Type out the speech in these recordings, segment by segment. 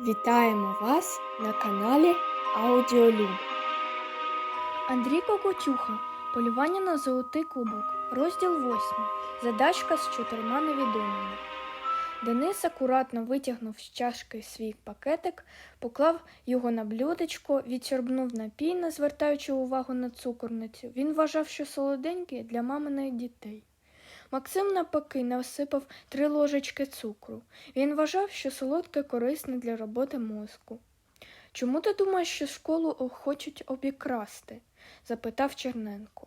Вітаємо вас на каналі Аудіолюб. Андрій Кокотюха. Полювання на золотий кубок. Розділ 8. Задачка з чотирма невідомими. Денис акуратно витягнув з чашки свій пакетик, поклав його на блюдечко, відсорбнув напій, не звертаючи увагу на цукорницю. Він вважав, що солоденький для маминих дітей. Максим навпаки насипав три ложечки цукру. Він вважав, що солодке корисне для роботи мозку. Чому ти думаєш, що школу хочуть обікрасти? запитав Черненко.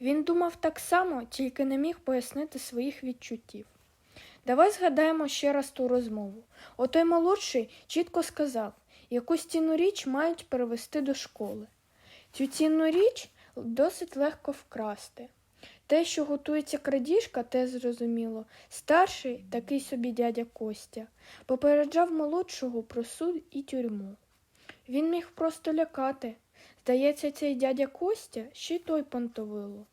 Він думав так само, тільки не міг пояснити своїх відчуттів. Давай згадаємо ще раз ту розмову. Отой молодший чітко сказав, яку цінну річ мають перевести до школи. Цю цінну річ досить легко вкрасти. Те, що готується крадіжка, те зрозуміло. Старший, такий собі дядя Костя, попереджав молодшого про суд і тюрму. Він міг просто лякати. Здається, цей дядя Костя ще й той понтовило.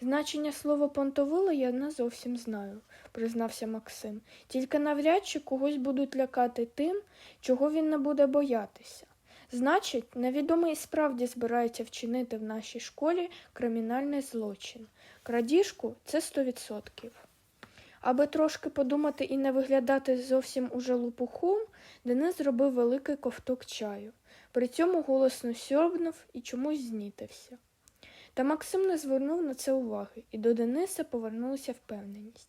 Значення слова понтовило я не зовсім знаю, признався Максим. Тільки навряд чи когось будуть лякати тим, чого він не буде боятися. Значить, невідомий справді збирається вчинити в нашій школі кримінальний злочин. Крадіжку це 100%. Аби трошки подумати і не виглядати зовсім уже лупухом, Денис зробив великий ковток чаю. При цьому голосно сьорбнув і чомусь знітився. Та Максим не звернув на це уваги, і до Дениса повернулася впевненість.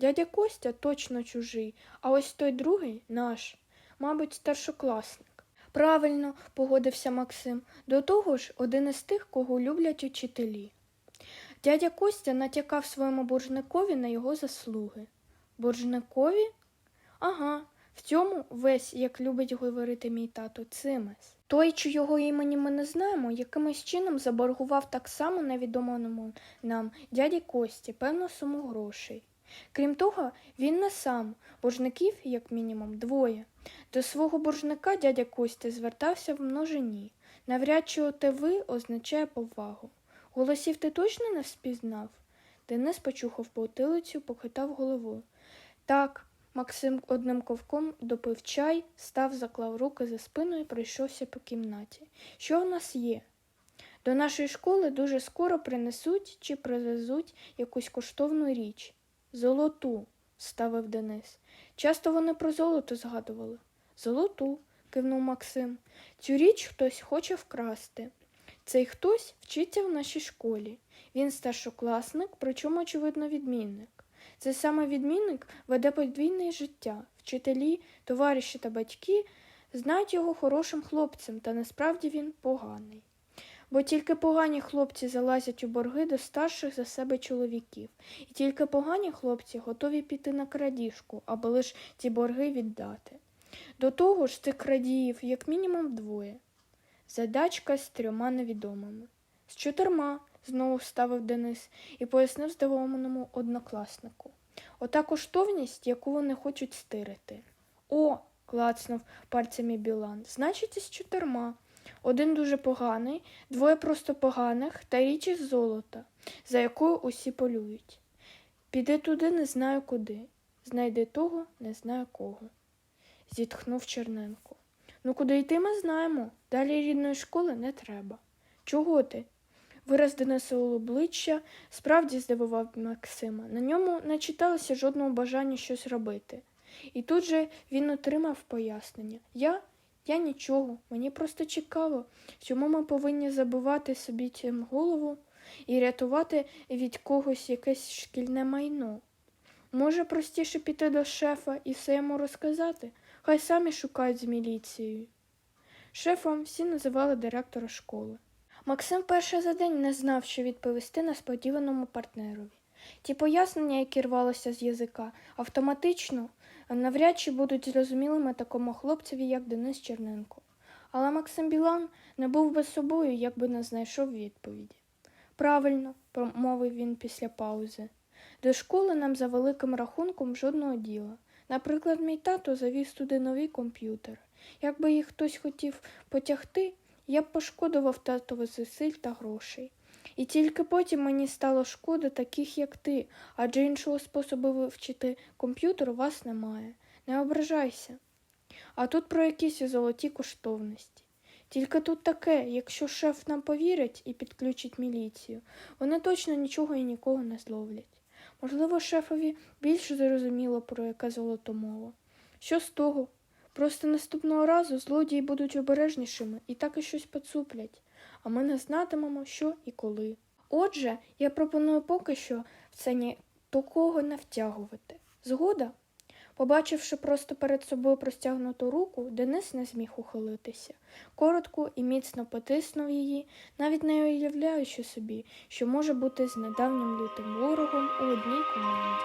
Дядя Костя точно чужий, а ось той другий наш, мабуть, старшокласник. Правильно, погодився Максим. До того ж, один із тих, кого люблять учителі. Дядя Костя натякав своєму боржникові на його заслуги. Боржникові? Ага, в цьому весь, як любить говорити мій тато, цимес. Той, чого імені ми не знаємо, якимось чином заборгував так само невідомому нам дяді Кості певну суму грошей. Крім того, він не сам, боржників, як мінімум, двоє. До свого боржника дядя Костя звертався в множині. Навряд чи оте ви означає повагу. Голосів ти точно не впізнав? Денис почухав потилицю, похитав головою. Так, Максим одним ковком допив чай, став, заклав руки за спиною і пройшовся по кімнаті. Що в нас є? До нашої школи дуже скоро принесуть чи привезуть якусь коштовну річ. Золоту, ставив Денис. Часто вони про золото згадували. Золоту, кивнув Максим. Цю річ хтось хоче вкрасти. Цей хтось вчиться в нашій школі. Він старшокласник, причому, очевидно, відмінник. Цей саме відмінник веде подвійне життя. Вчителі, товариші та батьки знають його хорошим хлопцем, та насправді він поганий. Бо тільки погані хлопці залазять у борги до старших за себе чоловіків, і тільки погані хлопці готові піти на крадіжку, аби лиш ці борги віддати. До того ж, цих крадіїв як мінімум двоє. Задачка з трьома невідомими. З чотирма, знову вставив Денис і пояснив здивованому однокласнику. Коштовність, яку вони хочуть стирити. О, клацнув пальцями Білан. Значить, із чотирма. Один дуже поганий, двоє просто поганих та річ із золота, за якою усі полюють. Піди туди, не знаю куди. Знайди того, не знаю кого. Зітхнув Черненко. Ну, куди йти ми знаємо. Далі рідної школи не треба. Чого ти? Вираз Денисового обличчя справді здивував Максима. На ньому не читалося жодного бажання щось робити. І тут же він отримав пояснення. Я? Я нічого, мені просто цікаво, чому ми повинні забивати собі цим голову і рятувати від когось якесь шкільне майно. Може, простіше піти до шефа і все йому розказати, хай самі шукають з міліцією. Шефом всі називали директора школи. Максим перший за день не знав, що відповісти несподіваному партнерові. Ті пояснення, які рвалися з язика, автоматично навряд чи будуть зрозумілими такому хлопцеві, як Денис Черненко. Але Максим Білан не був би собою, якби не знайшов відповіді. Правильно, промовив він після паузи. До школи нам за великим рахунком жодного діла. Наприклад, мій тато завіз туди новий комп'ютер. Якби їх хтось хотів потягти, я б пошкодував татові зусиль та грошей. І тільки потім мені стало шкода таких, як ти, адже іншого способу вивчити комп'ютер у вас немає. Не ображайся. А тут про якісь золоті коштовності. Тільки тут таке, якщо шеф нам повірить і підключить міліцію, вони точно нічого і нікого не зловлять. Можливо, шефові більше зрозуміло, про яке золото мова. Що з того? Просто наступного разу злодії будуть обережнішими і так і щось поцуплять, а ми не знатимемо, що і коли. Отже, я пропоную поки що в це ні такого не втягувати. Згода? Побачивши просто перед собою простягнуту руку, Денис не зміг ухилитися. Коротко і міцно потиснув її, навіть не уявляючи собі, що може бути з недавнім лютим ворогом у одній команді.